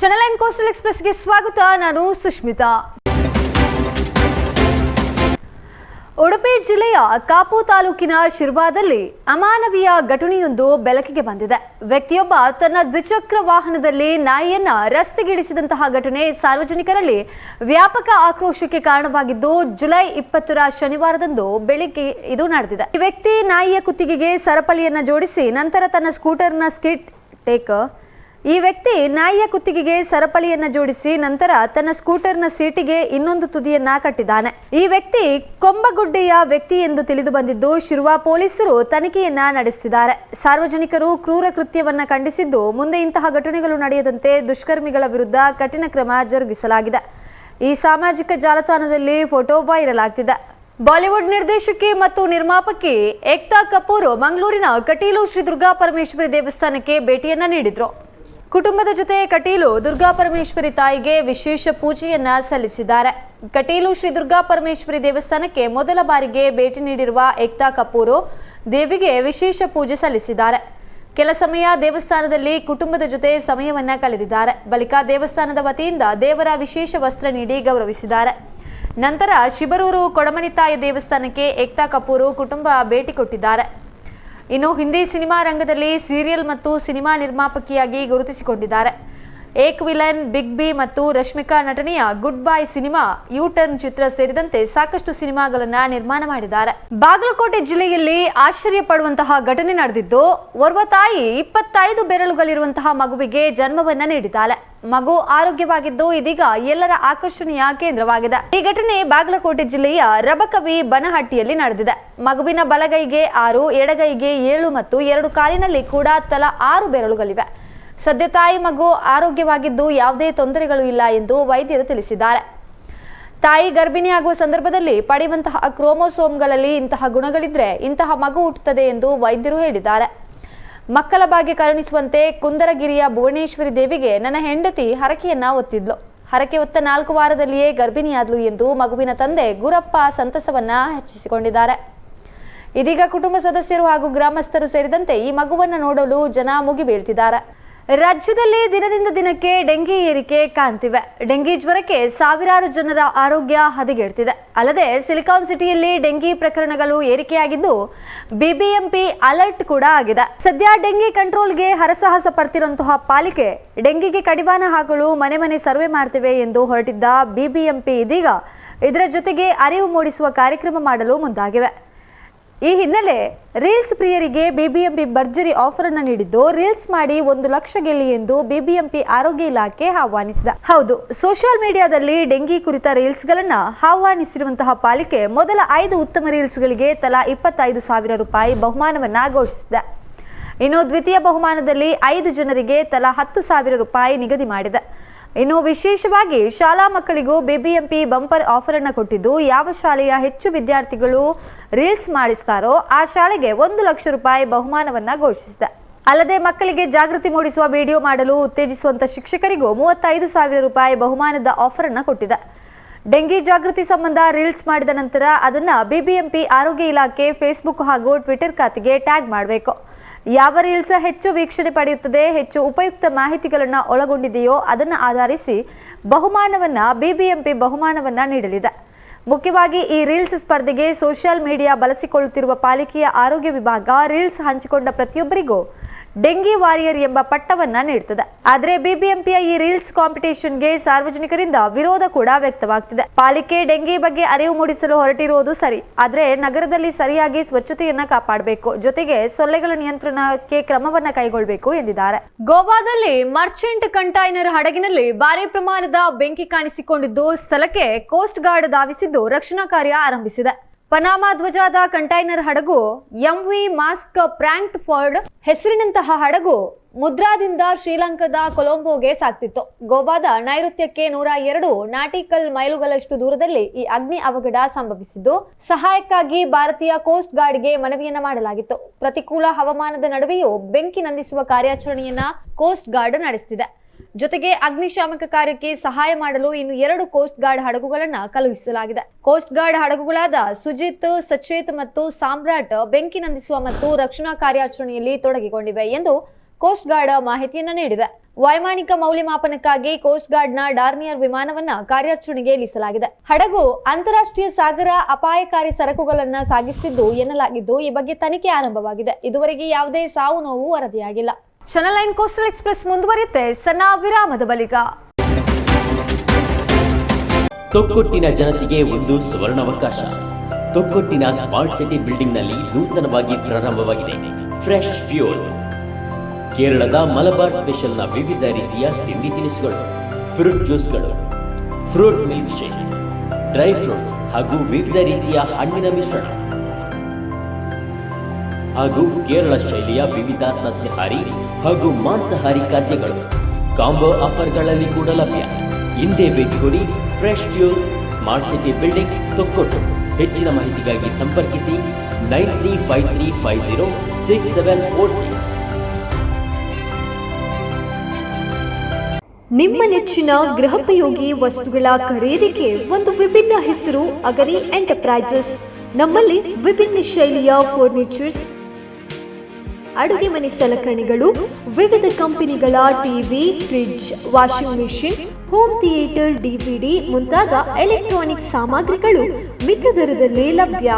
Channel and coastal ಎಕ್ಸ್ಪ್ರೆಸ್ಗೆ ಸ್ವಾಗತ. ನಾನು ಸುಷ್ಮಿತಾ. ಉಡುಪಿ ಜಿಲ್ಲೆಯ ಕಾಪು ತಾಲೂಕಿನ ಶಿರ್ವಾದಲ್ಲಿ ಅಮಾನವೀಯ ಘಟನೆಯೊಂದು ಬೆಳಕಿಗೆ ಬಂದಿದೆ. ವ್ಯಕ್ತಿಯೊಬ್ಬ ತನ್ನ ದ್ವಿಚಕ್ರ ವಾಹನದಲ್ಲಿ ನಾಯಿಯನ್ನ ರಸ್ತೆಗಿಳಿಸಿದಂತಹ ಘಟನೆ ಸಾರ್ವಜನಿಕರಲ್ಲಿ ವ್ಯಾಪಕ ಆಕ್ರೋಶಕ್ಕೆ ಕಾರಣವಾಗಿದ್ದು, ಜುಲೈ ಇಪ್ಪತ್ತರ ಶನಿವಾರದಂದು ಬೆಳಿಗ್ಗೆ ಇದು ನಡೆದಿದೆ. ಈ ವ್ಯಕ್ತಿ ನಾಯಿಯ ಕುತ್ತಿಗೆಗೆ ಸರಪಳಿಯನ್ನ ಜೋಡಿಸಿ ನಂತರ ತನ್ನ ಸ್ಕೂಟರ್ನ ಸ್ಕಿಟ್ ಟೇಕ್ ಈ ವ್ಯಕ್ತಿ ನಾಯಿಯ ಕುತ್ತಿಗೆಗೆ ಸರಪಳಿಯನ್ನ ಜೋಡಿಸಿ ನಂತರ ತನ್ನ ಸ್ಕೂಟರ್ನ ಸೀಟಿಗೆ ಇನ್ನೊಂದು ತುದಿಯನ್ನ ಕಟ್ಟಿದ್ದಾನೆ. ಈ ವ್ಯಕ್ತಿ ಕೊಂಬಗುಡ್ಡೆಯ ವ್ಯಕ್ತಿ ಎಂದು ತಿಳಿದು ಬಂದಿದ್ದು ಶಿರುವ ಪೊಲೀಸರು ತನಿಖೆಯನ್ನ ನಡೆಸಿದ್ದಾರೆ. ಸಾರ್ವಜನಿಕರು ಕ್ರೂರ ಕೃತ್ಯವನ್ನ ಖಂಡಿಸಿದ್ದು ಮುಂದೆ ಇಂತಹ ಘಟನೆಗಳು ನಡೆಯದಂತೆ ದುಷ್ಕರ್ಮಿಗಳ ವಿರುದ್ಧ ಕಠಿಣ ಕ್ರಮ ಜರುಗಿಸಲಾಗಿದೆ. ಈ ಸಾಮಾಜಿಕ ಜಾಲತಾಣದಲ್ಲಿ ಫೋಟೋ ವೈರಲ್ ಆಗ್ತಿದೆ. ಬಾಲಿವುಡ್ ನಿರ್ದೇಶಕಿ ಮತ್ತು ನಿರ್ಮಾಪಕಿ ಏಕ್ತಾ ಕಪೂರ್ ಮಂಗಳೂರಿನ ಕಟೀಲು ಶ್ರೀ ದುರ್ಗಾ ಪರಮೇಶ್ವರಿ ದೇವಸ್ಥಾನಕ್ಕೆ ಭೇಟಿಯನ್ನ ನೀಡಿದ್ರು. ಕುಟುಂಬದ ಜೊತೆ ಕಟೀಲು ದುರ್ಗಾ ಪರಮೇಶ್ವರಿ ತಾಯಿಗೆ ವಿಶೇಷ ಪೂಜೆಯನ್ನ ಸಲ್ಲಿಸಿದ್ದಾರೆ. ಕಟೀಲು ಶ್ರೀ ದುರ್ಗಾ ಪರಮೇಶ್ವರಿ ದೇವಸ್ಥಾನಕ್ಕೆ ಮೊದಲ ಬಾರಿಗೆ ಭೇಟಿ ನೀಡಿರುವ ಏಕ್ತಾ ಕಪೂರು ದೇವಿಗೆ ವಿಶೇಷ ಪೂಜೆ ಸಲ್ಲಿಸಿದ್ದಾರೆ. ಕೆಲ ಸಮಯ ದೇವಸ್ಥಾನದಲ್ಲಿ ಕುಟುಂಬದ ಜೊತೆ ಸಮಯವನ್ನ ಕಳೆದಿದ್ದಾರೆ. ಬಳಿಕ ದೇವಸ್ಥಾನದ ವತಿಯಿಂದ ದೇವರ ವಿಶೇಷ ವಸ್ತ್ರ ನೀಡಿ ಗೌರವಿಸಿದ್ದಾರೆ. ನಂತರ ಶಿಬರೂರು ಕೊಡಮನಿ ತಾಯಿ ದೇವಸ್ಥಾನಕ್ಕೆ ಏಕ್ತಾ ಕಪೂರು ಕುಟುಂಬ ಭೇಟಿ ಕೊಟ್ಟಿದ್ದಾರೆ. ಇನ್ನು ಹಿಂದಿ ಸಿನಿಮಾ ರಂಗದಲ್ಲಿ ಸೀರಿಯಲ್ ಮತ್ತು ಸಿನಿಮಾ ನಿರ್ಮಾಪಕಿಯಾಗಿ ಗುರುತಿಸಿಕೊಂಡಿದ್ದಾರೆ. ಏಕ್ ವಿಲನ್, ಬಿಗ್ ಬಿ ಮತ್ತು ರಶ್ಮಿಕಾ ನಟನೆಯ good bye cinema U turn ಚಿತ್ರ ಸೇರಿದಂತೆ ಸಾಕಷ್ಟು ಸಿನಿಮಾಗಳನ್ನ ನಿರ್ಮಾಣ ಮಾಡಿದ್ದಾರೆ. ಬಾಗಲಕೋಟೆ ಜಿಲ್ಲೆಯಲ್ಲಿ ಆಶ್ಚರ್ಯ ಪಡುವಂತಹ ಘಟನೆ ನಡೆದಿದ್ದು, ಓರ್ವ ತಾಯಿ ಇಪ್ಪತ್ತೈದು ಬೆರಳುಗಳಿರುವಂತಹ ಮಗುವಿಗೆ ಜನ್ಮವನ್ನ ನೀಡಿದ್ದಾಳೆ. ಮಗು ಆರೋಗ್ಯವಾಗಿದ್ದು ಇದೀಗ ಎಲ್ಲರ ಆಕರ್ಷಣೆಯ ಕೇಂದ್ರವಾಗಿದೆ. ಈ ಘಟನೆ ಬಾಗಲಕೋಟೆ ಜಿಲ್ಲೆಯ ರಬಕವಿ ಬನಹಟ್ಟಿಯಲ್ಲಿ ನಡೆದಿದೆ. ಮಗುವಿನ ಬಲಗೈಗೆ ಆರು, ಎಡಗೈಗೆ ಏಳು ಮತ್ತು ಎರಡು ಕಾಲಿನಲ್ಲಿ ಕೂಡ ತಲಾ ಆರು ಬೆರಳುಗಳಿವೆ. ಸದ್ಯ ತಾಯಿ ಮಗು ಆರೋಗ್ಯವಾಗಿದ್ದು ಯಾವುದೇ ತೊಂದರೆಗಳು ಇಲ್ಲ ಎಂದು ವೈದ್ಯರು ತಿಳಿಸಿದ್ದಾರೆ. ತಾಯಿ ಗರ್ಭಿಣಿಯಾಗುವ ಸಂದರ್ಭದಲ್ಲಿ ಪಡೆಯುವಂತಹ ಕ್ರೋಮೋಸೋಮ್ಗಳಲ್ಲಿ ಇಂತಹ ಗುಣಗಳಿದ್ರೆ ಇಂತಹ ಮಗು ಹುಟ್ಟುತ್ತದೆ ಎಂದು ವೈದ್ಯರು ಹೇಳಿದ್ದಾರೆ. ಮಕ್ಕಳ ಬಾಗಿ ಕರುಣಿಸುವಂತೆ ಕುಂದರಗಿರಿಯ ಭುವನೇಶ್ವರಿ ದೇವಿಗೆ ನನ್ನ ಹೆಂಡತಿ ಹರಕೆಯನ್ನ ಒತ್ತಿದ್ಲು ಹರಕೆ ಒತ್ತ ನಾಲ್ಕು ವಾರದಲ್ಲಿಯೇ ಗರ್ಭಿಣಿಯಾದ್ಲು ಎಂದು ಮಗುವಿನ ತಂದೆ ಗುರಪ್ಪ ಸಂತಸವನ್ನ ಹೆಚ್ಚಿಸಿಕೊಂಡಿದ್ದಾರೆ. ಇದೀಗ ಕುಟುಂಬ ಸದಸ್ಯರು ಹಾಗೂ ಗ್ರಾಮಸ್ಥರು ಸೇರಿದಂತೆ ಈ ಮಗುವನ್ನ ನೋಡಲು ಜನ ಮುಗಿಬೀಳ್ತಿದ್ದಾರೆ. ರಾಜ್ಯದಲ್ಲಿ ದಿನದಿಂದ ದಿನಕ್ಕೆ ಡೆಂಗಿ ಏರಿಕೆ ಕಾಣ್ತಿವೆ. ಡೆಂಗಿ ಜ್ವರಕ್ಕೆ ಸಾವಿರಾರು ಜನರ ಆರೋಗ್ಯ ಹದಗೆಡ್ತಿದೆ. ಅಲ್ಲದೆ ಸಿಲಿಕಾನ್ ಸಿಟಿಯಲ್ಲಿ ಡೆಂಗಿ ಪ್ರಕರಣಗಳು ಏರಿಕೆಯಾಗಿದ್ದು, ಬಿಬಿಎಂಪಿ ಅಲರ್ಟ್ ಕೂಡ ಆಗಿದೆ. ಸದ್ಯ ಡೆಂಗಿ ಕಂಟ್ರೋಲ್ಗೆ ಹರಸಾಹಸ ಪಡ್ತಿರುವಂತಹ ಪಾಲಿಕೆ ಡೆಂಗಿಗೆ ಕಡಿವಾಣ ಹಾಕಲು ಮನೆ ಮನೆ ಸರ್ವೆ ಮಾಡ್ತಿವೆ ಎಂದು ಹೊರಟಿದ್ದ ಬಿಬಿಎಂಪಿ ಇದೀಗ ಇದರ ಜೊತೆಗೆ ಅರಿವು ಮೂಡಿಸುವ ಕಾರ್ಯಕ್ರಮ ಮಾಡಲು ಮುಂದಾಗಿವೆ. ಈ ಹಿನ್ನೆಲೆ ರೀಲ್ಸ್ ಪ್ರಿಯರಿಗೆ ಬಿಬಿಎಂಪಿ ಭರ್ಜರಿ ಆಫರ್ ಅನ್ನು ನೀಡಿದ್ದು, ರೀಲ್ಸ್ ಮಾಡಿ ಒಂದು ಲಕ್ಷ ಗೆಲ್ಲಿ ಎಂದು ಬಿಬಿಎಂಪಿ ಆರೋಗ್ಯ ಇಲಾಖೆ ಆಹ್ವಾನಿಸಿದ. ಹೌದು, ಸೋಷಿಯಲ್ ಮೀಡಿಯಾದಲ್ಲಿ ಡೆಂಗಿ ಕುರಿತ ರೀಲ್ಸ್ಗಳನ್ನ ಆಹ್ವಾನಿಸಿರುವಂತಹ ಪಾಲಿಕೆ ಮೊದಲ ಐದು ಉತ್ತಮ ರೀಲ್ಸ್ಗಳಿಗೆ ತಲಾ ಇಪ್ಪತ್ತೈದು ಸಾವಿರ ರೂಪಾಯಿ ಬಹುಮಾನವನ್ನ ಘೋಷಿಸಿದೆ. ಇನ್ನು ದ್ವಿತೀಯ ಬಹುಮಾನದಲ್ಲಿ ಐದು ಜನರಿಗೆ ತಲಾ ಹತ್ತು ಸಾವಿರ ರೂಪಾಯಿ ನಿಗದಿ ಮಾಡಿದೆ. ಇನ್ನು ವಿಶೇಷವಾಗಿ ಶಾಲಾ ಮಕ್ಕಳಿಗೂ ಬಿಬಿಎಂಪಿ ಬಂಪರ್ ಆಫರ್ ಅನ್ನು ಕೊಟ್ಟಿದ್ದು ಯಾವ ಶಾಲೆಯ ಹೆಚ್ಚು ವಿದ್ಯಾರ್ಥಿಗಳು ರೀಲ್ಸ್ ಮಾಡಿಸ್ತಾರೋ ಆ ಶಾಲೆಗೆ ಒಂದು ಲಕ್ಷ ರೂಪಾಯಿ ಬಹುಮಾನವನ್ನ ಘೋಷಿಸಿದೆ. ಅಲ್ಲದೆ ಮಕ್ಕಳಿಗೆ ಜಾಗೃತಿ ಮೂಡಿಸುವ ವಿಡಿಯೋ ಮಾಡಲು ಉತ್ತೇಜಿಸುವಂತ ಶಿಕ್ಷಕರಿಗೂ ಮೂವತ್ತೈದು ಸಾವಿರ ರೂಪಾಯಿ ಬಹುಮಾನದ ಆಫರ್ ಅನ್ನು ಕೊಟ್ಟಿದೆ. ಡೆಂಗಿ ಜಾಗೃತಿ ಸಂಬಂಧ ರೀಲ್ಸ್ ಮಾಡಿದ ನಂತರ ಅದನ್ನ ಬಿಬಿಎಂಪಿ ಆರೋಗ್ಯ ಇಲಾಖೆ ಫೇಸ್ಬುಕ್ ಹಾಗೂ ಟ್ವಿಟರ್ ಖಾತೆಗೆ ಟ್ಯಾಗ್ ಮಾಡಬೇಕು. ಯಾವ ರೀಲ್ಸ್ ಹೆಚ್ಚು ವೀಕ್ಷಣೆ ಪಡೆಯುತ್ತದೆ, ಹೆಚ್ಚು ಉಪಯುಕ್ತ ಮಾಹಿತಿಗಳನ್ನು ಒಳಗೊಂಡಿದೆಯೋ ಅದನ್ನು ಆಧರಿಸಿ ಬಹುಮಾನವನ್ನ ಬಿಬಿಎಂಪಿ ಬಹುಮಾನವನ್ನ ನೀಡಲಿದೆ. ಮುಖ್ಯವಾಗಿ ಈ ರೀಲ್ಸ್ ಸ್ಪರ್ಧೆಗೆ ಸೋಷಿಯಲ್ ಮೀಡಿಯಾ ಬಳಸಿಕೊಳ್ಳುತ್ತಿರುವ ಪಾಲಿಕೆಯ ಆರೋಗ್ಯ ವಿಭಾಗ ರೀಲ್ಸ್ ಹಂಚಿಕೊಂಡ ಪ್ರತಿಯೊಬ್ಬರಿಗೂ ಡೆಂಗಿ ವಾರಿಯರ್ ಎಂಬ ಪಟ್ಟವನ್ನ ನೀಡುತ್ತದೆ ಆದರೆ ಬಿಬಿಎಂಪಿಯ ಈ ರೀಲ್ಸ್ ಕಾಂಪಿಟೇಷನ್ಗೆ ಸಾರ್ವಜನಿಕರಿಂದ ವಿರೋಧ ಕೂಡ ವ್ಯಕ್ತವಾಗ್ತಿದೆ. ಪಾಲಿಕೆ ಡೆಂಗಿ ಬಗ್ಗೆ ಅರಿವು ಮೂಡಿಸಲು ಹೊರಟಿರುವುದು ಸರಿ, ಆದರೆ ನಗರದಲ್ಲಿ ಸರಿಯಾಗಿ ಸ್ವಚ್ಛತೆಯನ್ನ ಕಾಪಾಡಬೇಕು, ಜೊತೆಗೆ ಸೊಳ್ಳೆಗಳ ನಿಯಂತ್ರಣಕ್ಕೆ ಕ್ರಮವನ್ನ ಕೈಗೊಳ್ಳಬೇಕು ಎಂದಿದ್ದಾರೆ. ಗೋವಾದಲ್ಲಿ ಮರ್ಚೆಂಟ್ ಕಂಟೈನರ್ ಹಡಗಿನಲ್ಲಿ ಭಾರಿ ಪ್ರಮಾಣದ ಬೆಂಕಿ ಕಾಣಿಸಿಕೊಂಡಿದ್ದು, ಸ್ಥಳಕ್ಕೆ ಕೋಸ್ಟ್ ಗಾರ್ಡ್ ಧಾವಿಸಿದ್ದು ರಕ್ಷಣಾ ಕಾರ್ಯ ಆರಂಭಿಸಿದೆ. ಪನಾಮಾ ಧ್ವಜಾದ ಕಂಟೈನರ್ ಹಡಗು ಎಂವಿ ಮಾಸ್ಕ್ ಪ್ರ್ಯಾಂಕ್ಟ್ ಫರ್ಡ್ ಹೆಸರಿನಂತಹ ಹಡಗು ಮುದ್ರಾದಿಂದ ಶ್ರೀಲಂಕಾದ ಕೊಲಂಬೋಗೆ ಸಾಗ್ತಿತ್ತು. ಗೋವಾದ ನೈಋತ್ಯಕ್ಕೆ ನೂರ ಎರಡು ನಾಟಿಕಲ್ ಮೈಲುಗಳಷ್ಟು ದೂರದಲ್ಲಿ ಈ ಅಗ್ನಿ ಅವಘಡ ಸಂಭವಿಸಿದ್ದು, ಸಹಾಯಕ್ಕಾಗಿ ಭಾರತೀಯ ಕೋಸ್ಟ್ ಗಾರ್ಡ್ಗೆ ಮನವಿಯನ್ನ ಮಾಡಲಾಗಿತ್ತು. ಪ್ರತಿಕೂಲ ಹವಾಮಾನದ ನಡುವೆಯೂ ಬೆಂಕಿ ನಂದಿಸುವ ಕಾರ್ಯಾಚರಣೆಯನ್ನ ಕೋಸ್ಟ್ ಗಾರ್ಡ್ ನಡೆಸುತ್ತಿದೆ ಜೊತೆಗೆ ಅಗ್ನಿಶಾಮಕ ಕಾರ್ಯಕ್ಕೆ ಸಹಾಯ ಮಾಡಲು ಇನ್ನು ಎರಡು ಕೋಸ್ಟ್ ಗಾರ್ಡ್ ಹಡಗುಗಳನ್ನು ಕಳುಹಿಸಲಾಗಿದೆ. ಕೋಸ್ಟ್ ಗಾರ್ಡ್ ಹಡಗುಗಳಾದ ಸುಜಿತ್, ಸಚೇತ್ ಮತ್ತು ಸಾಮ್ರಾಟ್ ಬೆಂಕಿ ನಂದಿಸುವ ಮತ್ತು ರಕ್ಷಣಾ ಕಾರ್ಯಾಚರಣೆಯಲ್ಲಿ ತೊಡಗಿಕೊಂಡಿವೆ ಎಂದು ಕೋಸ್ಟ್ ಗಾರ್ಡ್ ಮಾಹಿತಿಯನ್ನು ನೀಡಿದೆ. ವೈಮಾನಿಕ ಮೌಲ್ಯಮಾಪನಕ್ಕಾಗಿ ಕೋಸ್ಟ್ ಗಾರ್ಡ್ನ ಡಾರ್ನಿಯರ್ ವಿಮಾನವನ್ನ ಕಾರ್ಯಾಚರಣೆಗೆ ಇಳಿಸಲಾಗಿದೆ. ಹಡಗು ಅಂತಾರಾಷ್ಟ್ರೀಯ ಸಾಗರ ಅಪಾಯಕಾರಿ ಸರಕುಗಳನ್ನ ಸಾಗಿಸುತ್ತಿದ್ದು ಎನ್ನಲಾಗಿದ್ದು, ಈ ಬಗ್ಗೆ ತನಿಖೆ ಆರಂಭವಾಗಿದೆ. ಇದುವರೆಗೆ ಯಾವುದೇ ಸಾವು ನೋವು ವರದಿಯಾಗಿಲ್ಲ. ಚಾನಲ್ ಲೈನ್ ಕೋಸ್ಟಲ್ ಎಕ್ಸ್ಪ್ರೆಸ್ ಮುಂದುವರಿಯುತ್ತೆ. ಸಣ್ಣ ವಿರಾಮದ ಬಳಿಕ. ತೊಕ್ಕೊಟ್ಟಿನ ಜನತೆಗೆ ಒಂದು ಸುವರ್ಣಾವಕಾಶ. ತೊಕ್ಕೊಟ್ಟಿನ ಸ್ಮಾರ್ಟ್ ಸಿಟಿ ಬಿಲ್ಡಿಂಗ್ನಲ್ಲಿ ನೂತನವಾಗಿ ಪ್ರಾರಂಭವಾಗಿದೆ. ಫ್ರೆಶ್ ಫ್ಯೂಲ್ ಕೇರಳದ ಮಲಬಾರ್ ಸ್ಪೆಷಲ್ನ ವಿವಿಧ ರೀತಿಯ ತಿಂಡಿ ತಿನಿಸುಗಳು, fruit ಜ್ಯೂಸ್ಗಳು, fruit milk shake, dry fruits ಹಾಗೂ ವಿವಿಧ ರೀತಿಯ ಹಣ್ಣಿನ ಮಿಶ್ರಣ. ಹಾಗೂ ಕೇರಳ ಶೈಲಿಯ ವಿವಿಧ ಸಸ್ಯಾಹಾರಿ ಹಾಗೂ ಮಾಂಸಾಹಾರಿ ಖಾದ್ಯಗಳು. ಕಾಂಬೋ ಆಫರ್ಗಳಲ್ಲಿ ಕೂಡ ಲಭ್ಯ. ಹಿಂದೆ ಭೇಟಿ ಕೊಡಿ fresh fuel, smart city building Thokkottu. ಹೆಚ್ಚಿನ ಮಾಹಿತಿಗಾಗಿ ಸಂಪರ್ಕಿಸಿ nine three five three five zero six seven four six. ನಿಮ್ಮ ನೆಚ್ಚಿನ ಗೃಹೋಪಯೋಗಿ ವಸ್ತುಗಳ ಖರೀದಿಗೆ ಒಂದು ವಿಭಿನ್ನ ಹೆಸರು ಅಗರಿ ಎಂಟರ್ಪ್ರೈಸಸ್. ನಮ್ಮಲ್ಲಿ ವಿಭಿನ್ನ ಶೈಲಿಯ ಫರ್ನಿಚರ್ಸ್ ಅಡುಗೆ ಮನೆ ಸಲಕರಣೆಗಳು, ವಿವಿಧ ಕಂಪನಿಗಳ TV fridge, washing machine, home theatre DVD ಮುಂತಾದ ಎಲೆಕ್ಟ್ರಾನಿಕ್ ಸಾಮಗ್ರಿಗಳು ಮಿತ ದರದಲ್ಲಿ ಲಭ್ಯ.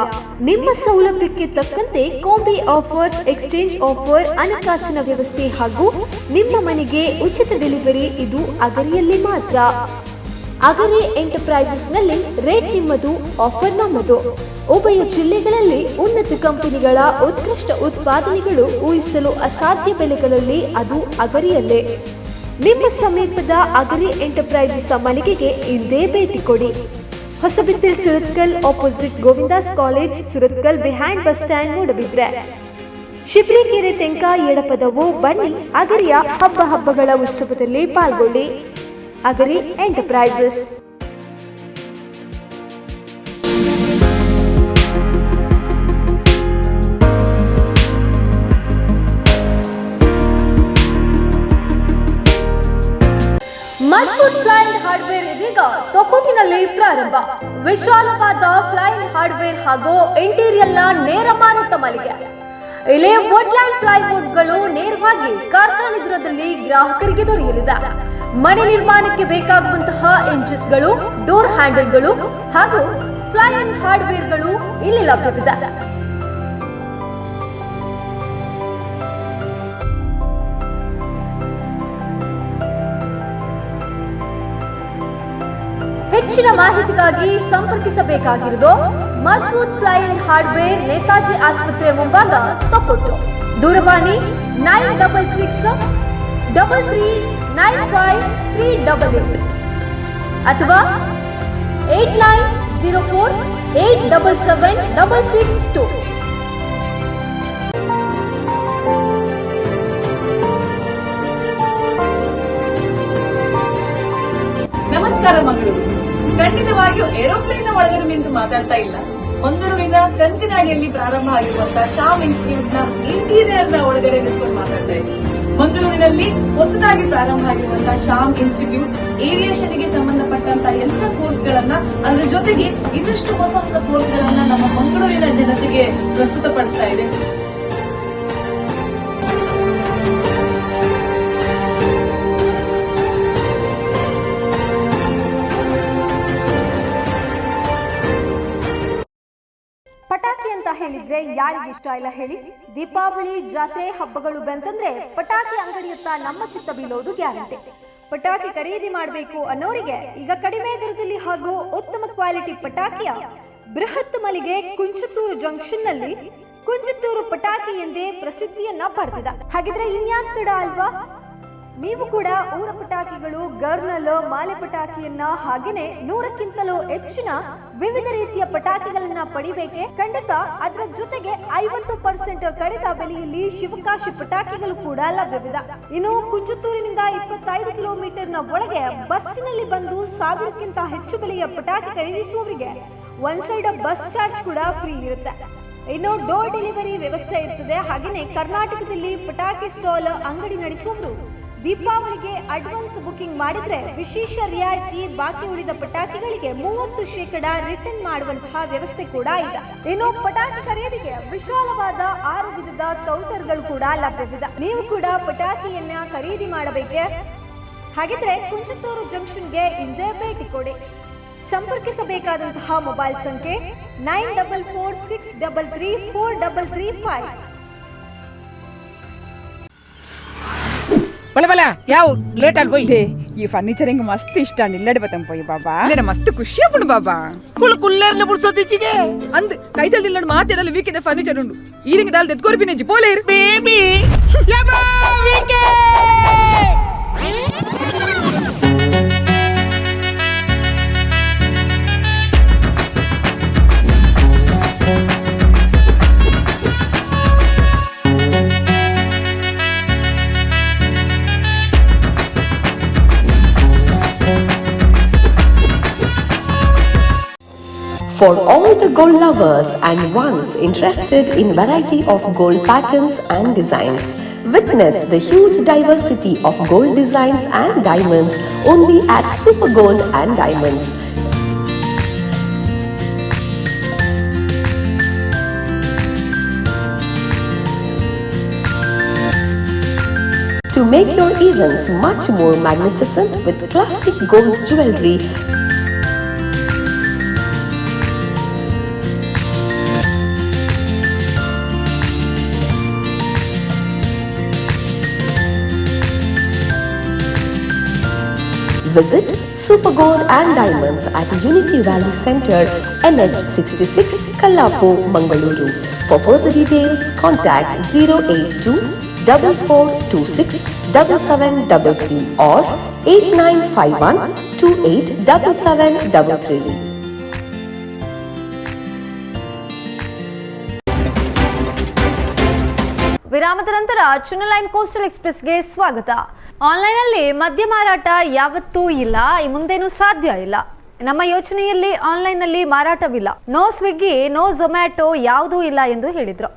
ನಿಮ್ಮ ಸೌಲಭ್ಯಕ್ಕೆ ತಕ್ಕಂತೆ ಕಾಂಬಿ ಆಫರ್ಸ್, ಎಕ್ಸ್ಚೇಂಜ್ ಆಫರ್, ಹಣಕಾಸಿನ ವ್ಯವಸ್ಥೆ ಹಾಗೂ ನಿಮ್ಮ ಮನೆಗೆ ಉಚಿತ ಡೆಲಿವರಿ ಇದು ಅಗರಿಯಲ್ಲಿ ಮಾತ್ರ. ಅಗರಿ ಎಂಟರ್ಪ್ರೈಸಸ್ನಲ್ಲಿ ರೇಟ್ ನಿಮ್ಮದು ಆಫರ್ ನಮ್ಮದು. ಉಭಯ ಜಿಲ್ಲೆಗಳಲ್ಲಿ ಉನ್ನತ ಕಂಪನಿಗಳ ಉತ್ಕೃಷ್ಟ ಉತ್ಪಾದನೆಗಳು ಊಹಿಸಲು ಅಸಾಧ್ಯ ಬೆಲೆಗಳಲ್ಲಿ ಅದು ಅಗರಿಯಲ್ಲೇ. ನಿಮ್ಮ ಸಮೀಪದ ಅಗರಿ ಎಂಟರ್ಪ್ರೈಸಸ್ ಮಳಿಗೆಗೆ ಇಂದೇ ಭೇಟಿ ಕೊಡಿ. Hosabettil Surathkal opposite Govindas college Surathkal behind bus stand Moodbidri Shibrikere Tenka Edapadavu ಬನ್ನಿ, ಅಗರಿಯ ಹಬ್ಬ ಹಬ್ಬಗಳ ಉತ್ಸವದಲ್ಲಿ ಪಾಲ್ಗೊಳ್ಳಿ. Agari enterprises. Mazboot flying hardware ಇದೀಗ ತೊಕೋಟಿನಲ್ಲಿ ಪ್ರಾರಂಭ. ವಿಶಾಲವಾದ ಫ್ಲೈಯಿಂಗ್ ಹಾರ್ಡ್ವೇರ್ ಹಾಗೂ ಇಂಟೀರಿಯರ್ನ ನೇರ ಮಾರಾಟ ಮಳಿಗೆ. ಇಲ್ಲಿ ವುಡ್ಲ್ಯಾಂಡ್ ಫ್ಲೈವುಡ್ಗಳು ನೇರವಾಗಿ ಕಾರ್ಖಾನೆ ದರದಲ್ಲಿ ಗ್ರಾಹಕರಿಗೆ ದೊರೆಯಲಿದೆ. ಮನೆ ನಿರ್ಮಾಣಕ್ಕೆ ಬೇಕಾಗುವಂತಹ ಇಂಚಸ್ಗಳು ಡೋರ್ ಹ್ಯಾಂಡಲ್ಗಳು ಹಾಗೂ ಫ್ಲೈಯಿಂಗ್ ಹಾರ್ಡ್ವೇರ್ಗಳು ಇಲ್ಲಿ ಲಭ್ಯವಿದೆ. ಹೆಚ್ಚಿನ ಮಾಹಿತಿಗಾಗಿ ಸಂಪರ್ಕಿಸಬೇಕಾಗಿರುವುದು ಮಜಬೂತ್ ಫ್ಲೈಯಿಂಗ್ ಹಾರ್ಡ್ವೇರ್ ನೇತಾಜಿ ಆಸ್ಪತ್ರೆ ಮುಂಭಾಗ ತಕ್ಕೊಟ್ಟು. ದೂರವಾಣಿ nine double six double three nine five three double eight. ಅಥವಾ eight nine zero four eight double seven double six two. ನಮಸ್ಕಾರ ಖಂಡಿತವಾಗಿಯೂ ಏರೋಪ್ಲೇನ್ನ ಒಳಗಡೆ ನಿಂತು ಮಾತಾಡ್ತಾ ಇಲ್ಲ. ಮಂಗಳೂರಿನ ಕಂಕನಾಡಿಯಲ್ಲಿ ಪ್ರಾರಂಭ ಆಗಿರುವಂತಹ ಶಾಮ್ ಇನ್ಸ್ಟಿಟ್ಯೂಟ್ನ ಇಂಟೀರಿಯರ್ನ ಒಳಗಡೆ ನಿಂತ್ಕೊಂಡು ಮಾತಾಡ್ತಾ ಇದ್ದೀನಿ ಮಂಗಳೂರಿನಲ್ಲಿ ಹೊಸದಾಗಿ ಪ್ರಾರಂಭ ಆಗಿರುವಂತಹ ಶಾಮ್ ಇನ್ಸ್ಟಿಟ್ಯೂಟ್ ಏವಿಯೇಷನ್ಗೆ ಸಂಬಂಧಪಟ್ಟಂತಹ ಎಲ್ಲ ಕೋರ್ಸ್ ಗಳನ್ನ ಅದರ ಜೊತೆಗೆ ಇನ್ನಷ್ಟು ಹೊಸ ಹೊಸ ಕೋರ್ಸ್ ಗಳನ್ನ ನಮ್ಮ ಮಂಗಳೂರಿನ ಜನತೆಗೆ ಪ್ರಸ್ತುತಪಡಿಸ್ತಾ ಇದೆ. ಅಂತ ಹೇಳಿದ್ರೆ ಯಾರಿಗೆ ಇಷ್ಟ ಇಲ್ಲ ಹೇಳಿ? ದೀಪಾವಳಿ, ಜಾತ್ರೆ ಹಬ್ಬಗಳು ಬಂತಂದ್ರೆ ಪಟಾಕಿ ಅಂಗಡಿಯತ್ತ ನಮ್ಮ ಚಿತ್ತ ಬೀಳೋದು ಗ್ಯಾರಂಟಿ. ಪಟಾಕಿ ಖರೀದಿ ಮಾಡಬೇಕು ಅನ್ನೋರಿಗೆ ಈಗ ಕಡಿಮೆ ದರದಲ್ಲಿ ಹಾಗೂ ಉತ್ತಮ ಕ್ವಾಲಿಟಿ ಪಟಾಕಿಯ ಬೃಹತ್ ಮಲಿಗೆ ಕುಂಚತೂರು ಜಂಕ್ಷನ್ನಲ್ಲಿ ಕುಂಚತೂರು ಪಟಾಕಿ ಎಂದೇ ಪ್ರಸಿದ್ಧಿಯನ್ನ ಪಡೆದಿದೆ. ಹಾಗಿದ್ರೆ ಇನ್ಯಾಕ್ ತಡ ಅಲ್ವಾ? ನೀವು ಕೂಡ ಊರ ಪಟಾಕಿಗಳು, ಗರ್ನಲ್, ಮಾಲೆ ಪಟಾಕಿಯನ್ನ ಹಾಗೇನೆ ನೂರಕ್ಕಿಂತಲೂ ಹೆಚ್ಚಿನ ವಿವಿಧ ರೀತಿಯ ಪಟಾಕಿಗಳನ್ನ ಪಡಿಬೇಕೆ? ಖಂಡಿತ. ಅದರ ಜೊತೆಗೆ ಐವತ್ತು ಪರ್ಸೆಂಟ್ ಕಡಿತ ಬೆಲೆಯಲ್ಲಿ ಶಿವಕಾಶಿ ಪಟಾಕಿಗಳು ಕೂಡ ಲಭ್ಯವಿದೆ. ಇನ್ನು ಕುಂಚತೂರಿನಿಂದ ಇಪ್ಪತ್ತೈದು ಕಿಲೋಮೀಟರ್ನ ಒಳಗೆ ಬಸ್ಸಿನಲ್ಲಿ ಬಂದು ಸಾವಿರಕ್ಕಿಂತ ಹೆಚ್ಚು ಬೆಲೆಯ ಪಟಾಕಿ ಖರೀದಿಸುವವರಿಗೆ ಒನ್ ಸೈಡ್ ಬಸ್ ಚಾರ್ಜ್ ಕೂಡ ಫ್ರೀ ಇರುತ್ತೆ. ಇನ್ನು ಡೋರ್ ಡೆಲಿವರಿ ವ್ಯವಸ್ಥೆ ಇರ್ತದೆ. ಹಾಗೆಯೇ ಕರ್ನಾಟಕದಲ್ಲಿ ಪಟಾಕಿ ಸ್ಟಾಲ್ ಅಂಗಡಿ ನಡೆಸುವವರು ದೀಪಾವಳಿಗೆ ಅಡ್ವಾನ್ಸ್ ಬುಕಿಂಗ್ ಮಾಡಿದ್ರೆ ವಿಶೇಷ ರಿಯಾಯಿತಿ ಬಾಕಿ ಉಳಿದ ಪಟಾಕಿಗಳಿಗೆ ಮೂವತ್ತು ಶೇಕಡ ರಿಟರ್ನ್ ಮಾಡುವಂತಹ ವ್ಯವಸ್ಥೆ ಕೂಡ ಇದೆ. ಇನ್ನು ಪಟಾಕಿ ಖರೀದಿಗೆ ವಿಶಾಲವಾದ ಆರು ವಿಧದ ಕೌಂಟರ್ಗಳು ಕೂಡ ಲಭ್ಯವಿದೆ. ನೀವು ಕೂಡ ಪಟಾಕಿಯನ್ನ ಖರೀದಿ ಮಾಡಬೇಕೆ? ಹಾಗಿದ್ರೆ ಕುಂಚತೂರು ಜಂಕ್ಷನ್ಗೆ ಇಂದೇ ಭೇಟಿ ಕೊಡಿ. ಸಂಪರ್ಕಿಸಬೇಕಾದಂತಹ ಮೊಬೈಲ್ ಸಂಖ್ಯೆ nine double four six double three four double three five. ಬಲೆ ಬಲೆ ಯಾವ ಲೇಟ್ ಅಲ್ಲಿ ಹೋಯ್ ಈ ಫರ್ನಿಚರ್ ಹಿಂಗ ಮಸ್ತ್ ಇಷ್ಟ ನಿಲ್ಲಡಿ ಬತ್ತಂಗ್ ಪೋಯ್ ಬಾಬಾ ಅಂದ್ರೆ ಮಸ್ತ್ ಖುಷಿ ಪುಡು ಬಾಬಾ ಫುಲ್ ಕುಲ್ಲೇರ್ನ ಬುಡ್ಸೋದಿಚ್ಚಿಗೆ ಅಂದ್ ಕೈದಲ್ಲಿ ಇಲ್ಲಡ್ ಮಾತಾಡಲ್ಲ ವೀಕ್ ಇದೆ ಫರ್ನಿಚರ್ ಉಂಡು ಈರಿಂಗ್ ದಾಲ್ ದೆತ್ಕೋರ್ಬಿನ ಜಿ ಪೋಲೇರ್ ಬೇಬಿ ಯಬ್ಬಾ ವೀಕೆ For all the gold lovers and ones interested in variety of gold patterns and designs, witness the huge diversity of gold designs and diamonds only at Super Gold and Diamonds. To make your events much more magnificent with classic gold jewelry Visit Super Gold and Diamonds at Unity Valley Center, NH66, Kallapu, Mangaluru. For further details, contact 082 4426 7733 or 8951 287733. ವಿರಾಮದ ನಂತರ ಚುನಲೈನ್ coastal ಎಕ್ಸ್ಪ್ರೆಸ್ಗೆ ಸ್ವಾಗತ. ಆನ್ಲೈನಲ್ಲಿ ಮದ್ಯ ಮಾರಾಟ ಯಾವತ್ತೂ ಇಲ್ಲ, ಈ ಮುಂದೇನೂ ಸಾಧ್ಯ ಇಲ್ಲ. ನಮ್ಮ ಯೋಚನೆಯಲ್ಲಿ ಆನ್ಲೈನ್ನಲ್ಲಿ ಮಾರಾಟವಿಲ್ಲ. ನೋ ಸ್ವಿಗ್ಗಿ, ನೋ ಝೊಮ್ಯಾಟೊ ಯಾವುದೂ ಇಲ್ಲ ಎಂದು ಹೇಳಿದರು.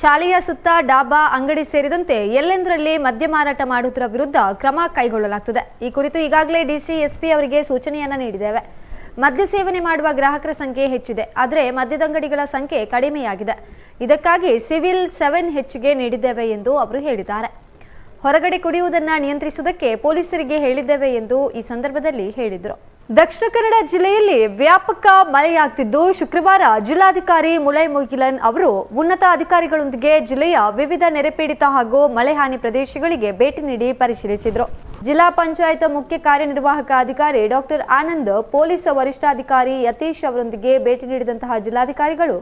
ಶಾಲೆಯ ಸುತ್ತ ಡಾಬಾ, ಅಂಗಡಿ ಸೇರಿದಂತೆ ಎಲ್ಲೆಂದರಲ್ಲಿ ಮದ್ಯ ಮಾರಾಟ ಮಾಡುವುದರ ವಿರುದ್ಧ ಕ್ರಮ ಕೈಗೊಳ್ಳಲಾಗುತ್ತದೆ ಈ ಕುರಿತು ಈಗಾಗಲೇ ಡಿಸಿ, ಎಸ್ಪಿ ಅವರಿಗೆ ಸೂಚನೆಯನ್ನ ನೀಡಿದ್ದೇವೆ. ಮದ್ಯ ಸೇವನೆ ಮಾಡುವ ಗ್ರಾಹಕರ ಸಂಖ್ಯೆ ಹೆಚ್ಚಿದೆ, ಆದರೆ ಮದ್ಯದಂಗಡಿಗಳ ಸಂಖ್ಯೆ ಕಡಿಮೆಯಾಗಿದೆ. ಇದಕ್ಕಾಗಿ ಸಿವಿಲ್ ಸೆವೆನ್ ಹೆಚ್ಚಿಗೆ ನೀಡಿದ್ದೇವೆ ಎಂದು ಅವರು ಹೇಳಿದ್ದಾರೆ. ಹೊರಗಡೆ ಕುಡಿಯುವುದನ್ನು ನಿಯಂತ್ರಿಸುವುದಕ್ಕೆ ಪೊಲೀಸರಿಗೆ ಹೇಳಿದ್ದೇವೆ ಎಂದು ಈ ಸಂದರ್ಭದಲ್ಲಿ ಹೇಳಿದರು. ದಕ್ಷಿಣ ಕನ್ನಡ ಜಿಲ್ಲೆಯಲ್ಲಿ ವ್ಯಾಪಕ ಮಳೆಯಾಗ್ತಿದ್ದು ಶುಕ್ರವಾರ ಜಿಲ್ಲಾಧಿಕಾರಿ ಮುಲೈ ಮೊಗಿಲನ್ ಅವರು ಉನ್ನತ ಅಧಿಕಾರಿಗಳೊಂದಿಗೆ ಜಿಲ್ಲೆಯ ವಿವಿಧ ನೆರೆಪೀಡಿತ ಹಾಗೂ ಮಳೆ ಹಾನಿ ಪ್ರದೇಶಗಳಿಗೆ ಭೇಟಿ ನೀಡಿ ಪರಿಶೀಲಿಸಿದರು. ಜಿಲ್ಲಾ ಪಂಚಾಯತ್ ಮುಖ್ಯ ಕಾರ್ಯನಿರ್ವಾಹಕ ಅಧಿಕಾರಿ ಡಾಕ್ಟರ್ ಆನಂದ್, ಪೊಲೀಸ್ ವರಿಷ್ಠಾಧಿಕಾರಿ ಯತೀಶ್ ಅವರೊಂದಿಗೆ ಭೇಟಿ ನೀಡಿದಂತಹ ಜಿಲ್ಲಾಧಿಕಾರಿಗಳು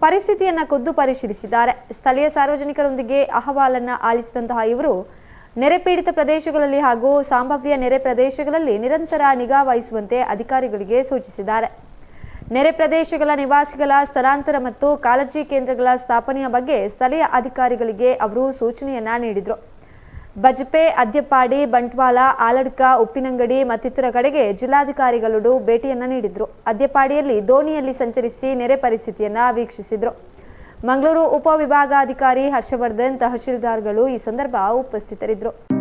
ಪರಿಸ್ಥಿತಿಯನ್ನ ಖುದ್ದು ಪರಿಶೀಲಿಸಿದ್ದಾರೆ. ಸ್ಥಳೀಯ ಸಾರ್ವಜನಿಕರೊಂದಿಗೆ ಅಹವಾಲನ್ನ ಆಲಿಸಿದಂತಹ ಇವರು, ನೆರೆ ಪೀಡಿತ ಪ್ರದೇಶಗಳಲ್ಲಿ ಹಾಗೂ ಸಂಭಾವ್ಯ ನೆರೆ ಪ್ರದೇಶಗಳಲ್ಲಿ ನಿರಂತರ ನಿಗಾ ವಹಿಸುವಂತೆ ಅಧಿಕಾರಿಗಳಿಗೆ ಸೂಚಿಸಿದ್ದಾರೆ. ನೆರೆ ಪ್ರದೇಶಗಳ ನಿವಾಸಿಗಳ ಸ್ಥಳಾಂತರ ಮತ್ತು ಕಾಳಜಿ ಕೇಂದ್ರಗಳ ಸ್ಥಾಪನೆಯ ಬಗ್ಗೆ ಸ್ಥಳೀಯ ಅಧಿಕಾರಿಗಳಿಗೆ ಅವರು ಸೂಚನೆಯನ್ನ ನೀಡಿದರು. ಬಜಪೆ, ಅದ್ಯಪಾಡಿ, ಬಂಟ್ವಾಳ, ಆಲಡ್ಕ, ಉಪ್ಪಿನಂಗಡಿ ಮತ್ತಿತರ ಕಡೆಗೆ ಜಿಲ್ಲಾಧಿಕಾರಿಗಳು ಭೇಟಿಯನ್ನ ನೀಡಿದ್ರು. ಅದ್ಯಪಾಡಿಯಲ್ಲಿ ದೋಣಿಯಲ್ಲಿ ಸಂಚರಿಸಿ ನೆರೆ ಪರಿಸ್ಥಿತಿಯನ್ನ ವೀಕ್ಷಿಸಿದ್ರು. ಮಂಗಳೂರು ಉಪವಿಭಾಗಾಧಿಕಾರಿ ಹರ್ಷವರ್ಧನ್ ತಹಶೀಲ್ದಾರ್ಗಳು ಈ ಸಂದರ್ಭ ಉಪಸ್ಥಿತರಿದ್ದರು.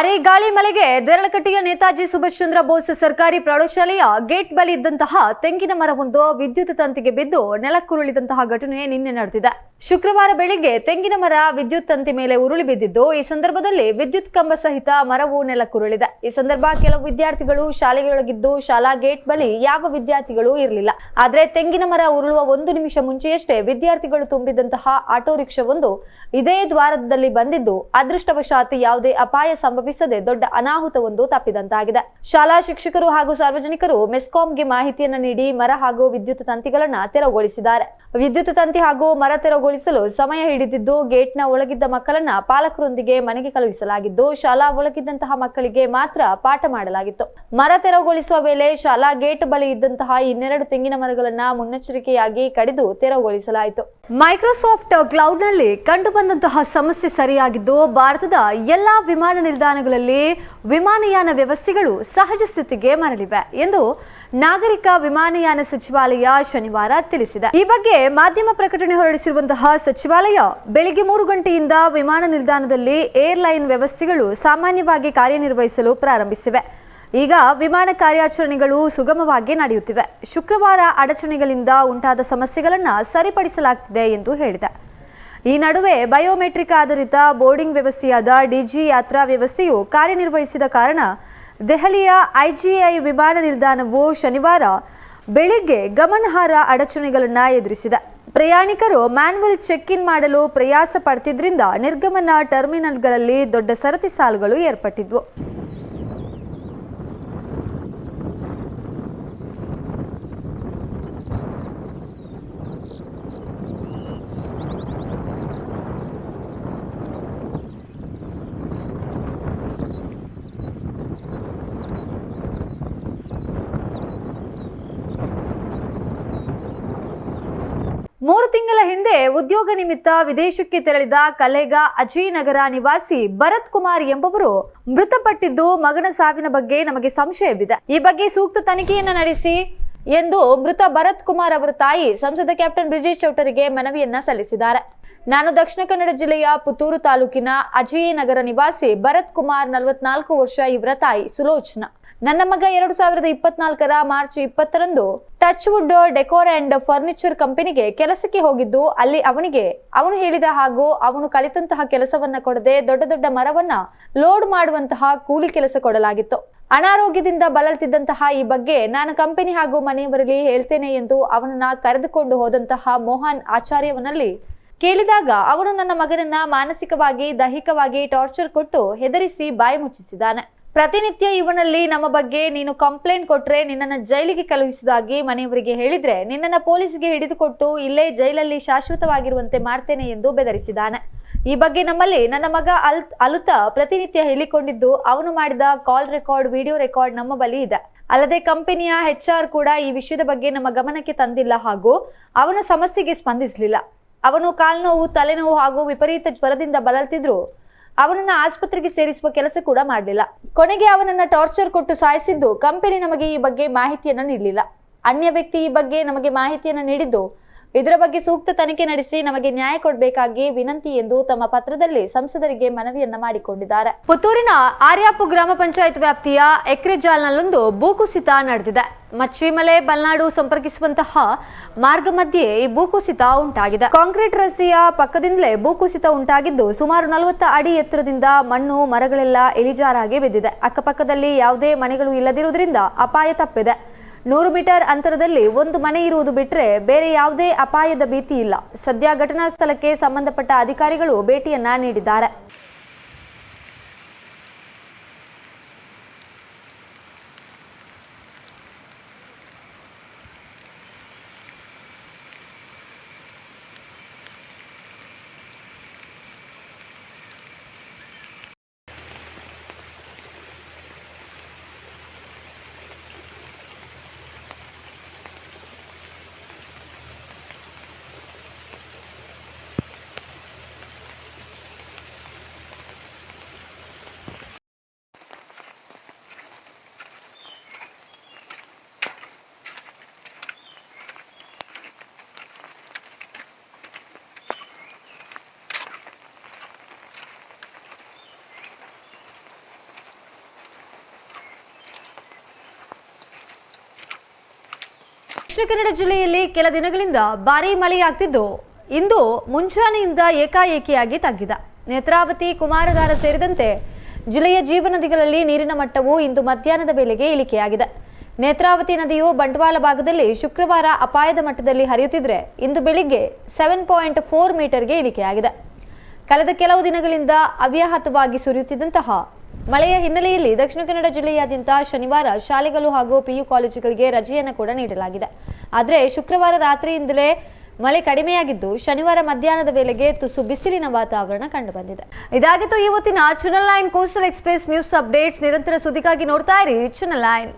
ಭಾರಿ ಗಾಳಿ ಮಳೆಗೆ ದೇರಳಕಟ್ಟಿಯ ನೇತಾಜಿ ಸುಭಾಷ್ ಚಂದ್ರ ಬೋಸ್ ಸರ್ಕಾರಿ ಪ್ರೌಢಶಾಲೆಯ ಗೇಟ್ ಬಳಿ ಇದ್ದಂತಹ ತೆಂಗಿನ ಮರವೊಂದು ವಿದ್ಯುತ್ ತಂತಿಗೆ ಬಿದ್ದು ನೆಲಕ್ಕುರುಳಿದಂತಹ ಘಟನೆ ನಿನ್ನೆ ನಡೆದಿದೆ. ಶುಕ್ರವಾರ ಬೆಳಿಗ್ಗೆ ತೆಂಗಿನ ಮರ ವಿದ್ಯುತ್ ತಂತಿ ಮೇಲೆ ಉರುಳಿ ಬಿದ್ದಿದ್ದು, ಈ ಸಂದರ್ಭದಲ್ಲಿ ವಿದ್ಯುತ್ ಕಂಬ ಸಹಿತ ಮರವು ನೆಲಕ್ಕುರುಳಿದೆ. ಈ ಸಂದರ್ಭ ಕೆಲವು ವಿದ್ಯಾರ್ಥಿಗಳು ಶಾಲೆಗಳೊಳಗಿದ್ದು ಶಾಲಾ ಗೇಟ್ ಬಳಿ ಯಾವ ವಿದ್ಯಾರ್ಥಿಗಳು ಇರಲಿಲ್ಲ. ಆದರೆ ತೆಂಗಿನ ಮರ ಉರುಳುವ ಒಂದು ನಿಮಿಷ ಮುಂಚೆಯಷ್ಟೇ ವಿದ್ಯಾರ್ಥಿಗಳು ತುಂಬಿದಂತಹ ಆಟೋ ರಿಕ್ಷಾವೊಂದು ಇದೇ ದ್ವಾರದಲ್ಲಿ ಬಂದಿದ್ದು, ಅದೃಷ್ಟವಶಾತ್ ಯಾವುದೇ ಅಪಾಯ ಸಂಭವಿಸದೆ ದೊಡ್ಡ ಅನಾಹುತವೊಂದು ತಪ್ಪಿದಂತಾಗಿದೆ. ಶಾಲಾ ಶಿಕ್ಷಕರು ಹಾಗೂ ಸಾರ್ವಜನಿಕರು ಮೆಸ್ಕಾಂಗೆ ಮಾಹಿತಿಯನ್ನು ನೀಡಿ ಮರ ಹಾಗೂ ವಿದ್ಯುತ್ ತಂತಿಗಳನ್ನ ತೆರವುಗೊಳಿಸಿದ್ದಾರೆ. ವಿದ್ಯುತ್ ತಂತಿ ಹಾಗೂ ಮರ ತೆರವುಗೊಳಿಸಲು ಸಮಯ ಹಿಡಿದಿದ್ದು, ಗೇಟ್ನ ಒಳಗಿದ್ದ ಮಕ್ಕಳನ್ನ ಪಾಲಕರೊಂದಿಗೆ ಮನೆಗೆ ಕಳುಹಿಸಲಾಗಿದ್ದು, ಶಾಲಾ ಒಳಗಿದ್ದಂತಹ ಮಕ್ಕಳಿಗೆ ಮಾತ್ರ ಪಾಠ ಮಾಡಲಾಗಿತ್ತು. ಮರ ತೆರವುಗೊಳಿಸುವ ವೇಳೆ ಶಾಲಾ ಗೇಟ್ ಬಳಿ ಇದ್ದಂತಹ ಇನ್ನೆರಡು ತೆಂಗಿನ ಮರಗಳನ್ನ ಮುನ್ನೆಚ್ಚರಿಕೆಯಾಗಿ ಕಡಿದು ತೆರವುಗೊಳಿಸಲಾಯಿತು. ಮೈಕ್ರೋಸಾಫ್ಟ್ ಕ್ಲೌಡ್ನಲ್ಲಿ ಕಂಡುಬಂದಂತಹ ಸಮಸ್ಯೆ ಸರಿಯಾಗಿದ್ದು, ಭಾರತದ ಎಲ್ಲಾ ವಿಮಾನ ನಿಲ್ದಾಣಗಳಲ್ಲಿ ವಿಮಾನಯಾನ ವ್ಯವಸ್ಥೆಗಳು ಸಹಜ ಸ್ಥಿತಿಗೆ ಮರಳಿವೆ ಎಂದು ನಾಗರಿಕ ವಿಮಾನಯಾನ ಸಚಿವಾಲಯ ಶನಿವಾರ ತಿಳಿಸಿದೆ. ಈ ಬಗ್ಗೆ ಮಾಧ್ಯಮ ಪ್ರಕಟಣೆ ಹೊರಡಿಸಿರುವಂತಹ ಸಚಿವಾಲಯ, ಬೆಳಿಗ್ಗೆ ಮೂರು ಗಂಟೆಯಿಂದ ವಿಮಾನ ನಿಲ್ದಾಣದಲ್ಲಿ ಏರ್ಲೈನ್ ವ್ಯವಸ್ಥೆಗಳು ಸಾಮಾನ್ಯವಾಗಿ ಕಾರ್ಯನಿರ್ವಹಿಸಲು ಪ್ರಾರಂಭಿಸಿವೆ. ಈಗ ವಿಮಾನ ಕಾರ್ಯಾಚರಣೆಗಳು ಸುಗಮವಾಗಿ ನಡೆಯುತ್ತಿವೆ. ಶುಕ್ರವಾರ ಅಡಚಣೆಗಳಿಂದ ಉಂಟಾದ ಸಮಸ್ಯೆಗಳನ್ನು ಸರಿಪಡಿಸಲಾಗ್ತಿದೆ ಎಂದು ಹೇಳಿದೆ. ಈ ನಡುವೆ ಬಯೋಮೆಟ್ರಿಕ್ ಆಧಾರಿತ ಬೋರ್ಡಿಂಗ್ ವ್ಯವಸ್ಥೆಯಾದ ಡಿಜಿ ಯಾತ್ರಾ ವ್ಯವಸ್ಥೆಯು ಕಾರ್ಯನಿರ್ವಹಿಸಿದ ಕಾರಣ ದೆಹಲಿಯ ಐಜಿಐ ವಿಮಾನ ನಿಲ್ದಾಣವು ಶನಿವಾರ ಬೆಳಿಗ್ಗೆ ಗಮನಾರ್ಹ ಅಡಚಣೆಗಳನ್ನು ಎದುರಿಸಿದೆ. ಪ್ರಯಾಣಿಕರು ಮ್ಯಾನ್ಯುವಲ್ ಚೆಕ್ ಇನ್ ಮಾಡಲು ಪ್ರಯಾಸ ಪಡ್ತಿದ್ರಿಂದ ನಿರ್ಗಮನ ಟರ್ಮಿನಲ್ಗಳಲ್ಲಿ ದೊಡ್ಡ ಸರತಿ ಸಾಲುಗಳು ಏರ್ಪಟ್ಟಿದ್ವು ಮೂರು ತಿಂಗಳ ಹಿಂದೆ ಉದ್ಯೋಗ ನಿಮಿತ್ತ ವಿದೇಶಕ್ಕೆ ತೆರಳಿದ ಕಲೆಗ ಅಜಯ್ ನಗರ ನಿವಾಸಿ ಭರತ್ ಕುಮಾರ್ ಎಂಬುವರು ಮೃತಪಟ್ಟಿದ್ದು ಮಗನ ಸಾವಿನ ಬಗ್ಗೆ ನಮಗೆ ಸಂಶಯವಿದೆ. ಈ ಬಗ್ಗೆ ಸೂಕ್ತ ತನಿಖೆಯನ್ನ ನಡೆಸಿ ಎಂದು ಮೃತ ಭರತ್ ಕುಮಾರ್ ಅವರ ತಾಯಿ ಸಂಸದ ಕ್ಯಾಪ್ಟನ್ ಬ್ರಿಜೇಶ್ ಚೌಟರಿಗೆ ಮನವಿಯನ್ನ ಸಲ್ಲಿಸಿದ್ದಾರೆ. ನಾನು ದಕ್ಷಿಣ ಕನ್ನಡ ಜಿಲ್ಲೆಯ ಪುತ್ತೂರು ತಾಲೂಕಿನ ಅಜಯ್ ನಗರ ನಿವಾಸಿ ಭರತ್ ಕುಮಾರ್ ನಲವತ್ನಾಲ್ಕು ವರ್ಷ ಇವರ ತಾಯಿ ಸುಲೋಚನಾ. ನನ್ನ ಮಗ ಎರಡು ಸಾವಿರದ ಇಪ್ಪತ್ನಾಲ್ಕರ ಮಾರ್ಚ್ ಇಪ್ಪತ್ತರಂದು touch wood decor and furniture ಕಂಪನಿಗೆ ಕೆಲಸಕ್ಕೆ ಹೋಗಿದ್ದು, ಅಲ್ಲಿ ಅವನಿಗೆ ಅವನು ಹೇಳಿದ ಹಾಗೂ ಅವನು ಕಲಿತಂತಹ ಕೆಲಸವನ್ನ ಕೊಡದೆ ದೊಡ್ಡ ದೊಡ್ಡ ಮರವನ್ನ ಲೋಡ್ ಮಾಡುವಂತಹ ಕೂಲಿ ಕೆಲಸ ಕೊಡಲಾಗಿತ್ತು. ಅನಾರೋಗ್ಯದಿಂದ ಬಳಲ್ತಿದ್ದಂತಹ ಈ ಬಗ್ಗೆ ನಾನು ಕಂಪನಿ ಹಾಗೂ ಮನೆಯವರಲ್ಲಿ ಹೇಳ್ತೇನೆ ಎಂದು ಅವನನ್ನ ಕರೆದುಕೊಂಡು ಹೋದಂತಹ ಮೋಹನ್ ಆಚಾರ್ಯವನಲ್ಲಿ ಕೇಳಿದಾಗ ಅವನು ನನ್ನ ಮಗನನ್ನ ಮಾನಸಿಕವಾಗಿ, ದೈಹಿಕವಾಗಿ ಟಾರ್ಚರ್ ಕೊಟ್ಟು ಹೆದರಿಸಿ ಬಾಯಿ ಮುಚ್ಚಿಸಿದ್ದಾನೆ. ಪ್ರತಿನಿತ್ಯ ಇವನಲ್ಲಿ ನಮ್ಮ ಬಗ್ಗೆ ನೀನು ಕಂಪ್ಲೇಂಟ್ ಕೊಟ್ರೆ ನಿನ್ನನ್ನು ಜೈಲಿಗೆ ಕಳುಹಿಸುವುದಾಗಿ ಮನೆಯವರಿಗೆ ಹೇಳಿದ್ರೆ ನಿನ್ನನ್ನು ಪೊಲೀಸ್ಗೆ ಹಿಡಿದುಕೊಟ್ಟು ಇಲ್ಲೇ ಜೈಲಲ್ಲಿ ಶಾಶ್ವತವಾಗಿರುವಂತೆ ಮಾಡ್ತೇನೆ ಎಂದು ಬೆದರಿಸಿದ್ದಾನೆ. ಈ ಬಗ್ಗೆ ನಮ್ಮಲ್ಲಿ ನನ್ನ ಮಗ ಅಲ್, ಅಲುತ ಪ್ರತಿನಿತ್ಯ ಹೇಳಿಕೊಂಡಿದ್ದು ಅವನು ಮಾಡಿದ ಕಾಲ್ ರೆಕಾರ್ಡ್ ವಿಡಿಯೋ ರೆಕಾರ್ಡ್ ನಮ್ಮ ಬಳಿ ಇದೆ. ಅಲ್ಲದೆ ಕಂಪನಿಯ ಹೆಚ್ ಆರ್ ಕೂಡ ಈ ವಿಷಯದ ಬಗ್ಗೆ ನಮ್ಮ ಗಮನಕ್ಕೆ ತಂದಿಲ್ಲ ಹಾಗೂ ಅವನ ಸಮಸ್ಯೆಗೆ ಸ್ಪಂದಿಸಲಿಲ್ಲ. ಅವನು ಕಾಲ್ನೋವು, ತಲೆನೋವು ಹಾಗೂ ವಿಪರೀತ ಜ್ವರದಿಂದ ಬಳಲ್ತಿದ್ರು ಅವನನ್ನ ಆಸ್ಪತ್ರೆಗೆ ಸೇರಿಸುವ ಕೆಲಸ ಕೂಡ ಮಾಡಲಿಲ್ಲ. ಕೊನೆಗೆ ಅವನನ್ನ ಟಾರ್ಚರ್ ಕೊಟ್ಟು ಸಾಯಿಸಿದ್ದು, ಕಂಪನಿ ನಮಗೆ ಈ ಬಗ್ಗೆ ಮಾಹಿತಿಯನ್ನ ನೀಡಲಿಲ್ಲ. ಅನ್ಯ ವ್ಯಕ್ತಿ ಈ ಬಗ್ಗೆ ನಮಗೆ ಮಾಹಿತಿಯನ್ನ ನೀಡಿದ್ದು ಇದರ ಬಗ್ಗೆ ಸೂಕ್ತ ತನಿಖೆ ನಡೆಸಿ ನಮಗೆ ನ್ಯಾಯ ಕೊಡಬೇಕಾಗಿ ವಿನಂತಿ ಎಂದು ತಮ್ಮ ಪತ್ರದಲ್ಲಿ ಸಂಸದರಿಗೆ ಮನವಿಯನ್ನ ಮಾಡಿಕೊಂಡಿದ್ದಾರೆ. ಪುತ್ತೂರಿನ ಆರ್ಯಾಪು ಗ್ರಾಮ ಪಂಚಾಯತ್ ವ್ಯಾಪ್ತಿಯ ಎಕ್ರೆಜಾಲ್ನಲ್ಲೊಂದು ಭೂಕುಸಿತ ನಡೆದಿದೆ. ಮಚ್ಚಿಮಲೆ, ಬಲ್ನಾಡು ಸಂಪರ್ಕಿಸುವಂತಹ ಮಾರ್ಗ ಮಧ್ಯೆ ಈ ಭೂಕುಸಿತ ಉಂಟಾಗಿದೆ. ಕಾಂಕ್ರೀಟ್ ರಸ್ತೆಯ ಪಕ್ಕದಿಂದಲೇ ಭೂಕುಸಿತ ಉಂಟಾಗಿದ್ದು ಸುಮಾರು ನಲವತ್ತು ಅಡಿ ಎತ್ತರದಿಂದ ಮಣ್ಣು, ಮರಗಳೆಲ್ಲ ಇಳಿಜಾರಾಗಿ ಬಿದ್ದಿದೆ. ಅಕ್ಕಪಕ್ಕದಲ್ಲಿ ಯಾವುದೇ ಮನೆಗಳು ಇಲ್ಲದಿರುವುದರಿಂದ ಅಪಾಯ ತಪ್ಪಿದೆ. ನೂರು ಮೀಟರ್ ಅಂತರದಲ್ಲಿ ಒಂದು ಮನೆ ಇರುವುದು ಬಿಟ್ಟರೆ ಬೇರೆ ಯಾವುದೇ ಅಪಾಯದ ಭೀತಿ ಇಲ್ಲ. ಸದ್ಯ ಘಟನಾ ಸ್ಥಳಕ್ಕೆ ಸಂಬಂಧಪಟ್ಟ ಅಧಿಕಾರಿಗಳು ಭೇಟಿಯನ್ನ ನೀಡಿದ್ದಾರೆ. ದಕ್ಷಿಣ ಕನ್ನಡ ಜಿಲ್ಲೆಯಲ್ಲಿ ಕೆಲ ದಿನಗಳಿಂದ ಭಾರೀ ಮಳೆಯಾಗ್ತಿದ್ದು, ಇಂದು ಮುಂಜಾನೆಯಿಂದ ಏಕಾಏಕಿಯಾಗಿ ತಗ್ಗಿದ. ನೇತ್ರಾವತಿ, ಕುಮಾರಧಾರ ಸೇರಿದಂತೆ ಜಿಲ್ಲೆಯ ಜೀವನದಿಗಳಲ್ಲಿ ನೀರಿನ ಮಟ್ಟವು ಇಂದು ಮಧ್ಯಾಹ್ನದ ವೇಳೆಗೆ ಇಳಿಕೆಯಾಗಿದೆ. ನೇತ್ರಾವತಿ ನದಿಯು ಬಂಟ್ವಾಳ ಭಾಗದಲ್ಲಿ ಶುಕ್ರವಾರ ಅಪಾಯದ ಮಟ್ಟದಲ್ಲಿ ಹರಿಯುತ್ತಿದ್ರೆ, ಇಂದು ಬೆಳಿಗ್ಗೆ ಸೆವೆನ್ ಪಾಯಿಂಟ್ ಫೋರ್ ಮೀಟರ್ಗೆ ಇಳಿಕೆಯಾಗಿದೆ. ಕಳೆದ ಕೆಲವು ದಿನಗಳಿಂದ ಅವ್ಯಾಹತವಾಗಿ ಸುರಿಯುತ್ತಿದ್ದಂತಹ ಮಳೆಯ ಹಿನ್ನೆಲೆಯಲ್ಲಿ ದಕ್ಷಿಣ ಕನ್ನಡ ಜಿಲ್ಲೆಯಾದ್ಯಂತ ಶನಿವಾರ ಶಾಲೆಗಳು ಹಾಗೂ ಪಿಯು ಕಾಲೇಜುಗಳಿಗೆ ರಜೆಯನ್ನು ಕೂಡ ನೀಡಲಾಗಿದೆ. ಆದರೆ ಶುಕ್ರವಾರ ರಾತ್ರಿಯಿಂದಲೇ ಮಳೆ ಕಡಿಮೆಯಾಗಿದ್ದು ಶನಿವಾರ ಮಧ್ಯಾಹ್ನದ ವೇಳೆಗೆ ತುಸು ಬಿಸಿಲಿನ ವಾತಾವರಣ ಕಂಡುಬಂದಿದೆ. ಇದಾಗಿತ್ತು ಇವತ್ತಿನ ಚುನಲ್ line coastal express news updates. ನಿರಂತರ ಸುದ್ದಿಗಾಗಿ ನೋಡ್ತಾ ಇರಿ ಚುನಲ್ ಲೈನ್